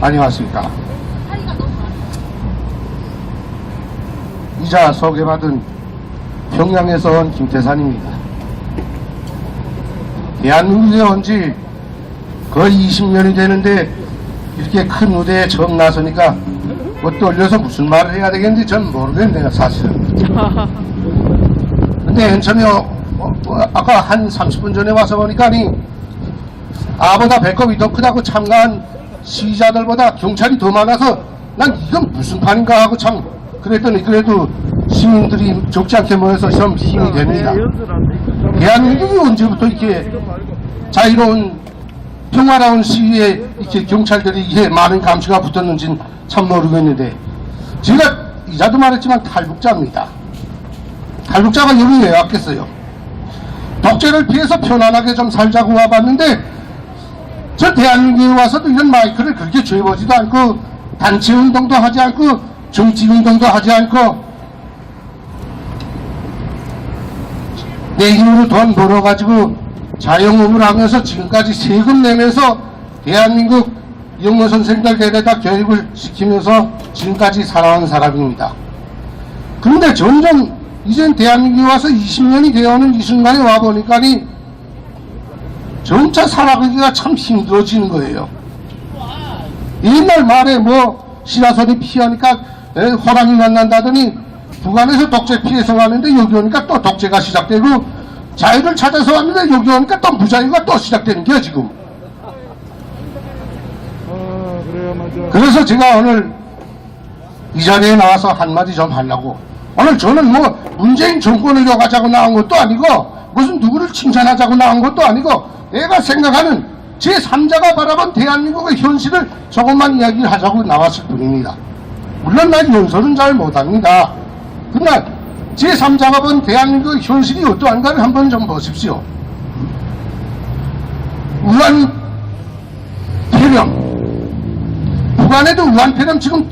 안녕하십니까. 이자 소개받은 평양에서 온 김태산입니다. 대한민국에 온 지 거의 20년이 되는데 이렇게 큰 무대에 처음 나서니까 뭐 떨려서 무슨 말을 해야 되겠는지 전 모르겠네요 사실은. 근데 맨 처음에 어, 어, 아까 한 30분 전에 와서 보니까니 아보다 배꼽이 더 크다고 참가한 시위자들보다 경찰이 더 많아서 난 이건 무슨 판인가 하고 참 그랬더니 그래도 시민들이 적지 않게 모여서 좀 힘이 됩니다. 대한민국이 언제부터 이렇게 자유로운 평화로운 시위에 이렇게 경찰들이 이게 많은 감시가 붙었는지는 참 모르겠는데 제가 이자도 말했지만 탈북자입니다. 탈북자가 여기 왜 왔겠어요? 독재를 피해서 편안하게 좀 살자고 와봤는데 저 대한민국에 와서도 이런 마이크를 그렇게 죄보지도 않고 단체 운동도 하지 않고 정치 운동도 하지 않고 내 힘으로 돈 벌어가지고 자영업을 하면서 지금까지 세금 내면서 대한민국 영어 선생들 데려다 교육을 시키면서 지금까지 살아온 사람입니다. 그런데 점점 이젠 대한민국에 와서 20년이 되어오는 이 순간에 와보니까니 점차 살아가기가 참 힘들어지는 거예요. 옛날 말에 뭐 시라소리 피하니까 에, 호랑이 만난다더니 북한에서 독재 피해서 왔는데 여기 오니까 또 독재가 시작되고 자유를 찾아서 왔는데 여기 오니까 또 무자유가 또 시작되는 거야 지금. 그래서 제가 오늘 이 자리에 나와서 한마디 좀 하려고 오늘 저는 뭐 문재인 정권을 욕하자고 나온 것도 아니고 무슨 누구를 칭찬하자고 나온 것도 아니고 내가 생각하는 제3자가 바라본 대한민국의 현실을 조금만 이야기를 하자고 나왔을 뿐입니다. 물론 난 연설은 잘 못합니다. 그러나 제3자가 본 대한민국의 현실이 어떠한가를 한번 좀 보십시오. 우한 폐렴 북한에도 우한 폐렴 지금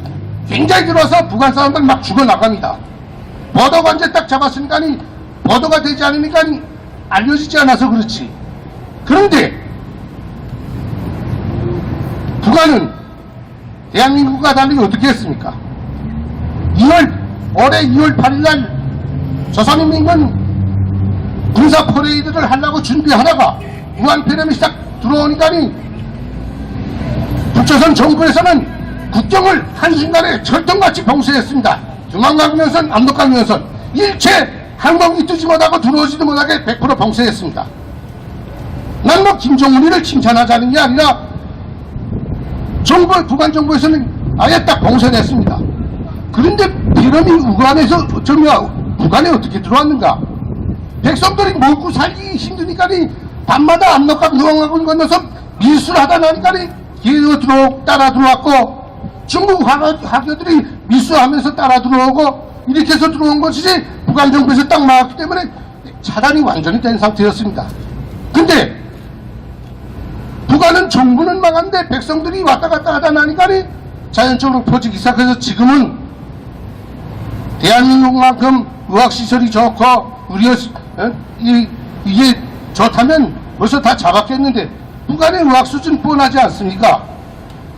굉장히 들어와서 북한 사람들 막 죽어나갑니다. 보도관제 딱 잡았으니까 보도가 되지 않으니까 알려지지 않아서 그렇지. 그런데 북한은 대한민국과 달리 어떻게 했습니까? 2월 올해 2월 8일 날 조선인민군 군사 퍼레이드를 하려고 준비하다가 우한 폐렴이 시작 들어오니까니 북조선 정부에서는 국경을 한순간에 철통같이 봉쇄했습니다. 중앙강면선, 압록강면선 일체 항공기 뜨지 못하고 들어오지도 못하게 100% 봉쇄했습니다. 난 뭐 김정은이를 칭찬하자는 게 아니라 정부, 북한 정부에서는 아예 딱 봉쇄됐습니다. 그런데 비름이 우간에서 저뭐야 북한에 어떻게 들어왔는가? 백성들이 먹고 살기 힘드니까니 밤마다 압록강 누왕강을 건너서 밀수를 하다 나니까니 기어 들어 따라 들어왔고 중국 화교, 화교들이 밀수하면서 따라 들어오고 이렇게 해서 들어온 것이지 북한 정부에서 딱 막았기 때문에 차단이 완전히 된 상태였습니다. 근데 북한은 정부는 막았는데 백성들이 왔다 갔다 하다 나니까니 자연적으로 퍼지기 시작해서 지금은 대한민국만큼 의학시설이 좋고 우리 어? 이, 이게 좋다면 벌써 다 잡았겠는데 북한의 의학 수준 뻔하지 않습니까?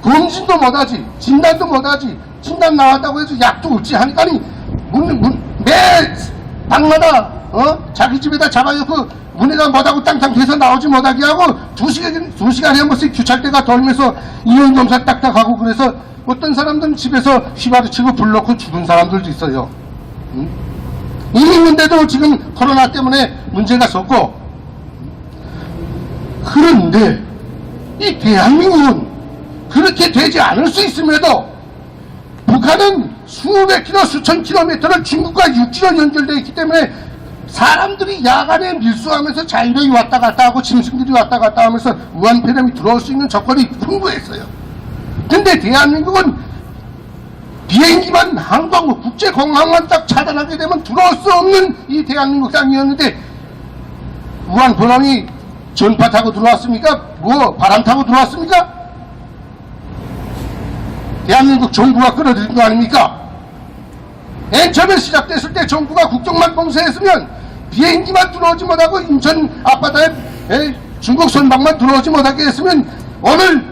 검진도 못하지 진단도 못하지 진단 나왔다고 해서 약도 없지 하니까니 문, 문, 매 방마다 어? 자기 집에다 잡아놓고 문에다 못하고 땅땅 대서 나오지 못하게 하고 두 시간 두 시간에 한 번씩 규찰대가 돌면서 이혼 검사 딱딱 하고 그래서 어떤 사람들은 집에서 휘바르치고 불 넣고 죽은 사람들도 있어요. 응? 이미 있는데도 지금 코로나 때문에 문제가 있었고 그런데 이 대한민국은 그렇게 되지 않을 수 있음에도 북한은 수백 킬로 수천 킬로미터를 중국과 육지로 연결되어 있기 때문에 사람들이 야간에 밀수하면서 자유로이 왔다 갔다 하고 짐승들이 왔다 갔다 하면서 우한폐렴이 들어올 수 있는 조건이 풍부했어요. 근데 대한민국은 비행기만 항공 국제공항만 딱 차단하게 되면 들어올 수 없는 이 대한민국 땅이었는데 우한 번함이 전파 타고 들어왔습니까? 뭐 바람 타고 들어왔습니까? 대한민국 정부가 끌어들인 거 아닙니까? 맨 처음에 시작됐을 때 정부가 국경만 봉쇄했으면 비행기만 들어오지 못하고 인천 앞바다에 에, 중국 선박만 들어오지 못하게 했으면 오늘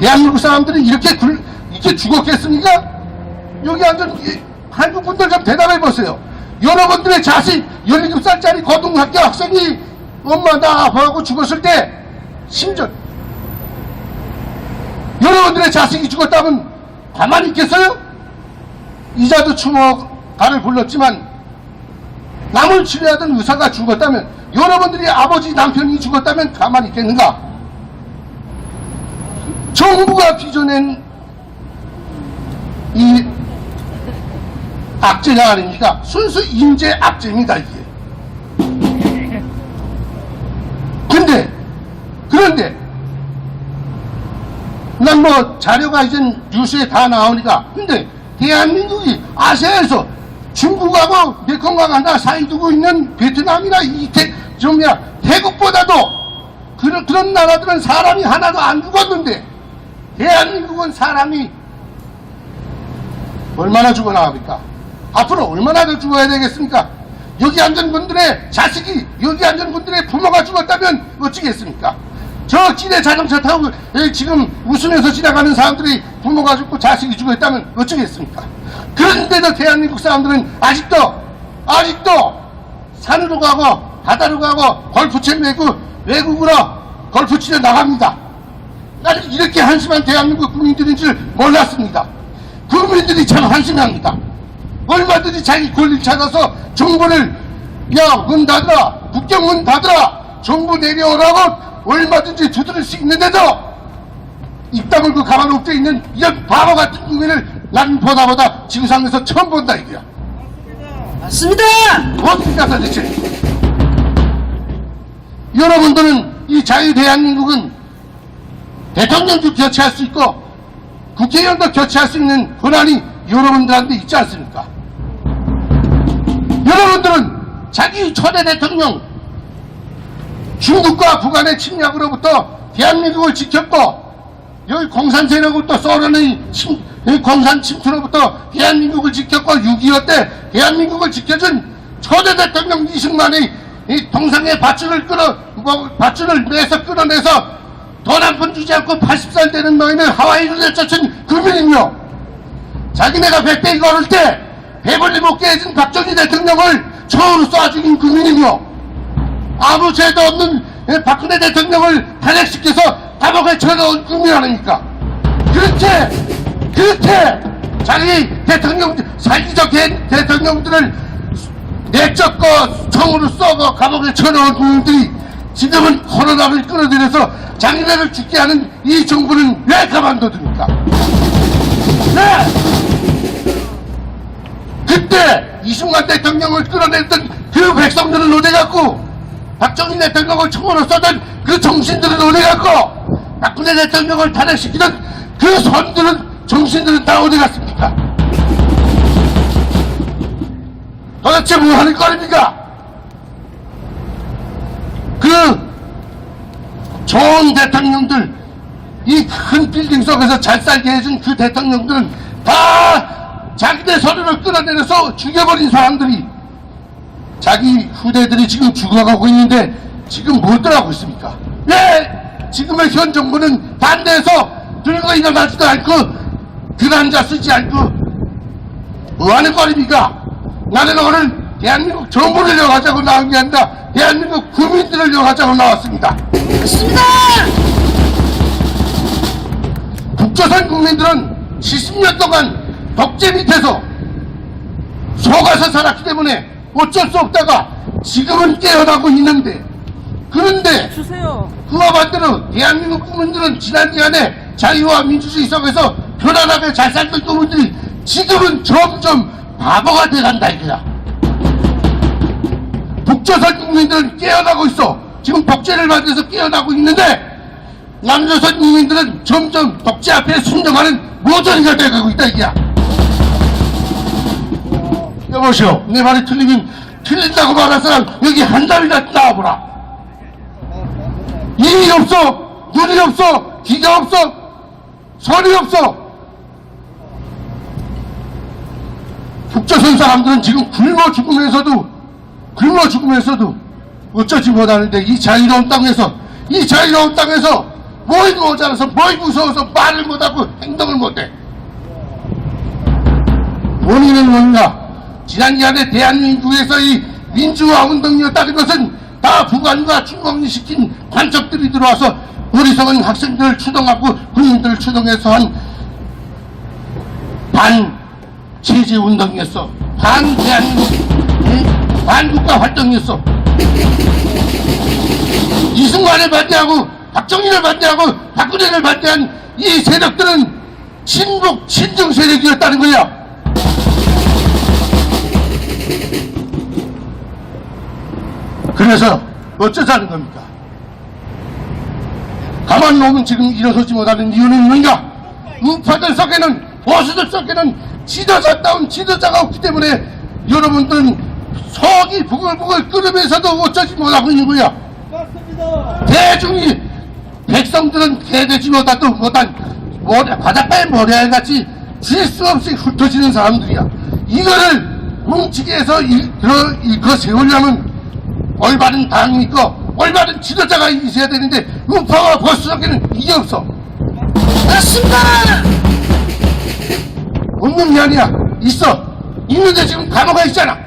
대한민국 사람들이 이렇게 굴, 이렇게 죽었겠습니까? 여기 앉은 이 한국 분들 좀 대답해 보세요. 여러분들의 자식 17살짜리 고등학교 학생이 엄마 나 아파하고 죽었을 때 심정 여러분들의 자식이 죽었다면 가만히 있겠어요? 이자도 추모가를 불렀지만 남을 치료하던 의사가 죽었다면 여러분들이 아버지 남편이 죽었다면 가만히 있겠는가? 정부가 빚어낸 이 악재가 아닙니까? 순수 인재 악재입니다 이게. 근데 그런데 난 뭐 자료가 이젠 뉴스에 다 나오니까 근데 대한민국이 아시아에서 중국하고 메콩강 하나 사이 두고 있는 베트남이나 이태 좀야 태국보다도 그런 그런 나라들은 사람이 하나도 안 죽었는데 대한민국은 사람이 얼마나 죽어나갑니까? 앞으로 얼마나 더 죽어야 되겠습니까? 여기 앉은 분들의 자식이 여기 앉은 분들의 부모가 죽었다면 어찌겠습니까? 저 길에 자동차 타고 에, 지금 웃으면서 지나가는 사람들이 부모가 죽고 자식이 죽었다면 어쩌겠습니까? 그런데도 대한민국 사람들은 아직도 아직도 산으로 가고 바다로 가고 골프채 메고 외국으로 골프 치러 나갑니다. 나는 이렇게 한심한 대한민국 국민들인 줄 몰랐습니다. 국민들이 참 한심합니다. 얼마든지 자기 권리 찾아서 정부를 야 문 닫으라 국경 문 닫으라 정부 내려오라고 얼마든지 두드릴 수 있는데도 입 다물고 가만 엎드려 있는 이런 바보 같은 국민을 난 보다 보다 지구상에서 처음 본다 이거야. 맞습니다. 어떻게 가서 대체 여러분들은 이 자유 대한민국은 대통령도 교체할 수 있고 국회의원도 교체할 수 있는 권한이 여러분들한테 있지 않습니까? 여러분들은 자기 초대 대통령 중국과 북한의 침략으로부터 대한민국을 지켰고 여기 공산 세력으로부터 소련의 침, 이 공산 침투로부터 대한민국을 지켰고 6.25 때 대한민국을 지켜준 초대 대통령 이승만이 이 동상의 밧줄을 끌어 뭐, 밧줄을 매서 끌어내서 돈 한 푼 주지 않고 80살 되는 노인을 하와이로 내쫓은 국민이며 자기네가 백대기 걸을 때 배불리 못 깨진 박정희 대통령을 총으로 쏴 죽인 국민이며 아무 죄도 없는 이 박근혜 대통령을 탄핵시켜서 감옥에 아닙니까? 그렇게 그렇게 자기 대통령 사기적 대- 대통령들을 내쫓고 총으로 쏘고 감옥에 쳐넣은 국민들이 지금은 코로나를 끌어들여서 자기네를 죽게 하는 이 정부는 왜 가만둬둡니까? 네! 그때 이승만 대통령을 끌어냈던 그 백성들은 어디 갔고 박정희 대통령을 총으로 쏘던 그 정신들은 어디 갔고 박근혜 대통령을 탄핵시키던 그 손들은 정신들은 다 어디 갔습니까? 도대체 뭐 하는 거입니까? 그 좋은 대통령들 이 큰 빌딩 속에서 잘 살게 해준 그 대통령들은 다 자기네 손으로 끌어내려서 죽여버린 사람들이 자기 후대들이 지금 죽어가고 있는데 지금 뭘들 하고 있습니까? 왜 지금의 현 정부는 반대해서 들고 일어나지도 않고 들앉아 쓰지 않고 뭐 하는 거입니까? 나는 오늘 대한민국 정부를 영하자고 나온 게 아니라 대한민국 국민들을 영하자고 나왔습니다. 맞습니다. 북조선 국민들은 70년 동안 독재 밑에서 속아서 살았기 때문에 어쩔 수 없다가 지금은 깨어나고 있는데 그런데 주세요. 그와 반대로 대한민국 국민들은 지난 기간에 자유와 민주주의 속에서 편안하게 잘 살던 국민들이 지금은 점점 바보가 돼간다 이거야. 북조선 국민들은 깨어나고 있어. 지금 독재를 받아서 깨어나고 있는데 남조선 국민들은 점점 독재 앞에 순종하는 모조리가 돼가고 있다 이거야. 여보시오, 내 말이 틀리면 틀린다고 말할 사람 여기 한 달이나 나와보라. 일이 없어, 눈이 없어, 귀가 없어, 손이 없어. 북조선 사람들은 지금 굶어 죽으면서도 굶어 죽으면서도 어쩌지 못하는데 이 자유로운 땅에서 이 자유로운 땅에서 뭐이 모자라서 뭐이 무서워서 말을 못하고 행동을 못해. 본인은 뭔가 지난기간에 대한민국에서 이 민주화 운동이었다는 것은 다 북한과 중국이 시킨 관적들이 들어와서 어리석은 학생들을 추동하고 군인들을 추동해서 한 반체제 운동이었어. 반 대한민국, 응? 반국가 활동이었어. 이승만을 반대하고 박정희를 반대하고 박근혜를 반대한 이 세력들은 친북 친정 세력이었다는 거야. 그래서 어쩌자는 겁니까? 가만 놓으면 지금 일어서지 못하는 이유는 뭔가? 우파들 속에는 보수들 속에는 지도자다운 지도자가 없기 때문에 여러분들은 속이 부글부글 끓으면서도 어쩌지 못하고 있는 거야. 대중이 백성들은 개되지 못하도 못한 바닷가의 모래알같이 질 수 없이 흩어지는 사람들이야. 이거를 뭉치게 해서 일거, 일거 세우려면 올바른 당이 있고 올바른 지도자가 있어야 되는데 우파와 보수 속에는 이게 없어. 맞습니다. 없는 게 아니야. 있어. 있는데 지금 감옥에 있잖아.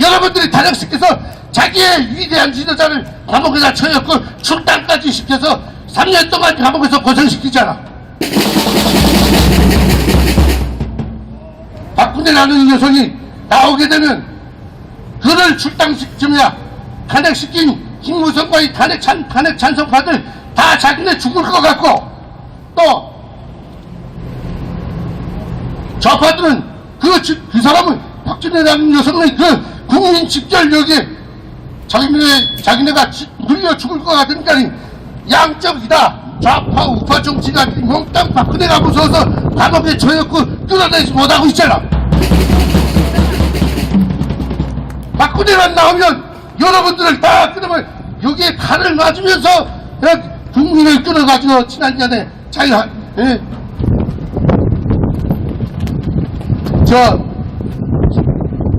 여러분들이 탄핵시켜서 자기의 위대한 지도자를 감옥에다 쳐였고 출당까지 시켜서 3년 동안 감옥에서 고생시키잖아. 박근혜 라는 녀석이 나오게 되면 그를 출당시키면 탄핵시킨 김무성과의 탄핵, 찬, 탄핵 찬성파들 다 자기네 죽을 것 같고 또 좌파들은 그, 지- 그 사람은 박준혜라는 녀석은 그 국민 직결력에 자기네, 자기네가 지- 물려 죽을 것 같으니까 양쪽이다. 좌파, 우파 정치가 몽땅 박근혜가 무서워서 감옥에 처였고 끌어내지 못하고 있잖아. 박근혜만 나오면 여러분들을 다 끌어면 여기에 칼을 그냥 국민을 끌어가지고 지난번에 자기 예? 저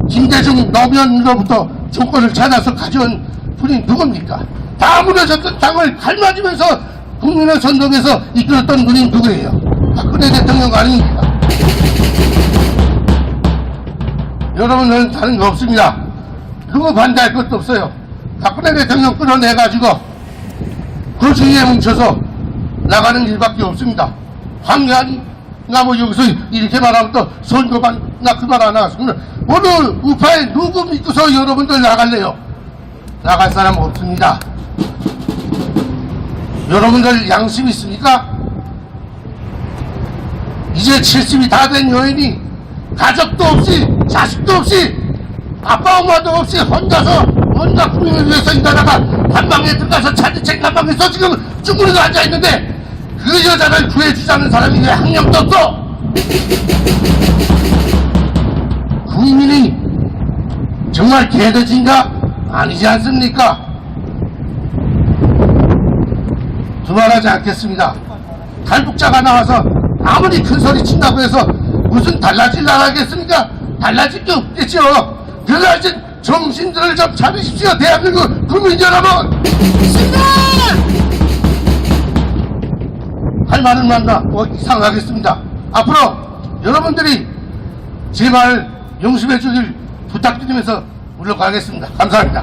김대중 노무현으로부터 정권을 찾아서 가져온 분이 누굽니까? 다 무너졌던 당을 갈맞으면서 국민을 선동해서 이끌었던 분이 누구예요? 박근혜 대통령 아닙니까? 여러분은 다른 거 없습니다. 누구 반대할 것도 없어요. 박근혜 대통령 끌어내가지고 그 주위에 뭉쳐서 나가는 일밖에 없습니다. 황교안 나뭐 여기서 이렇게 말하면 또 선거반 나 그 말 안 하겠습니다. 어느 우파에 누구 믿고서 여러분들 나갈래요? 나갈 사람 없습니다. 여러분들 양심 있습니까? 이제 70이 다 된 여인이 가족도 없이 자식도 없이 아빠 엄마도 없이 혼자서 혼자 국민을 위해서 일하다가 한방에 들어가서 차지책 한방에서 지금 쭈그리고 앉아있는데 그 여자를 구해주자는 사람이 왜한 명도 없어? 국민이 정말 개돼지인가? 아니지 않습니까? 두말하지 않겠습니다. 탈북자가 나와서 아무리 큰 소리 친다고 해서 무슨 달라질 나라겠습니까? 달라질 게 없겠죠. 이제 정신들을 좀 차리십시오. 대한민국 국민 여러분! 할 말은 많나? 뭐 이상하겠습니다. 앞으로 여러분들이 제말 용심해 주길 부탁드리면서 물러가겠습니다. 감사합니다.